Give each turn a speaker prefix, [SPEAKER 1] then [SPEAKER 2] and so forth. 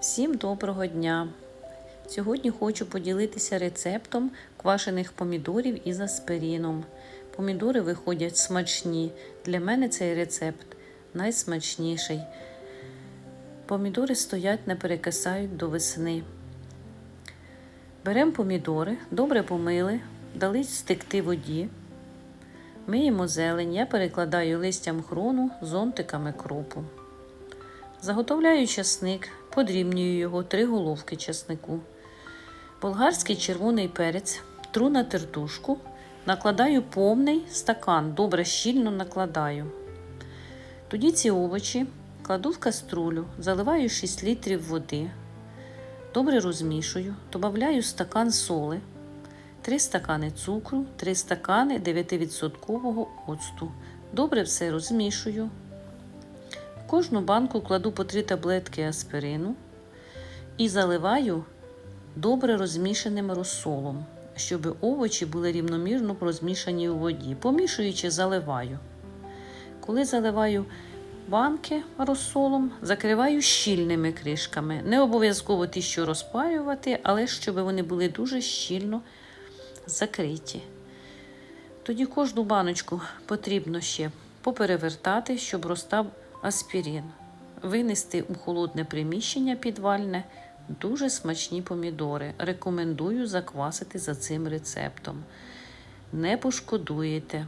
[SPEAKER 1] Всім доброго дня! Сьогодні хочу поділитися рецептом квашених помідорів із аспиріном. Помідори виходять смачні. Для мене цей рецепт найсмачніший. Помідори стоять, не перекисають до весни. Беремо помідори, добре помили, дали стекти воді. Миємо зелень, я перекладаю листям хрону зонтиками кропу. Заготовляю часник, подрібнюю його три головки часнику. Болгарський червоний перець тру на тертушку, накладаю повний стакан, добре щільно накладаю. Тоді ці овочі кладу в каструлю, заливаю 6 літрів води. Добре розмішую, додаю стакан соли, 3 стакани цукру, 3 стакани 9% оцту. Добре все розмішую. Кожну банку кладу по 3 таблетки аспирину і заливаю добре розмішаним розсолом, щоб овочі були рівномірно розмішані у воді. Помішуючи, заливаю. Коли заливаю банки розсолом, закриваю щільними кришками. Не обов'язково ті, що розпарювати, але щоб вони були дуже щільно закриті. Тоді кожну баночку потрібно ще поперевертати, щоб розстав аспірин. Винести у холодне приміщення підвальне дуже смачні помідори. Рекомендую заквасити за цим рецептом. Не пошкодуєте.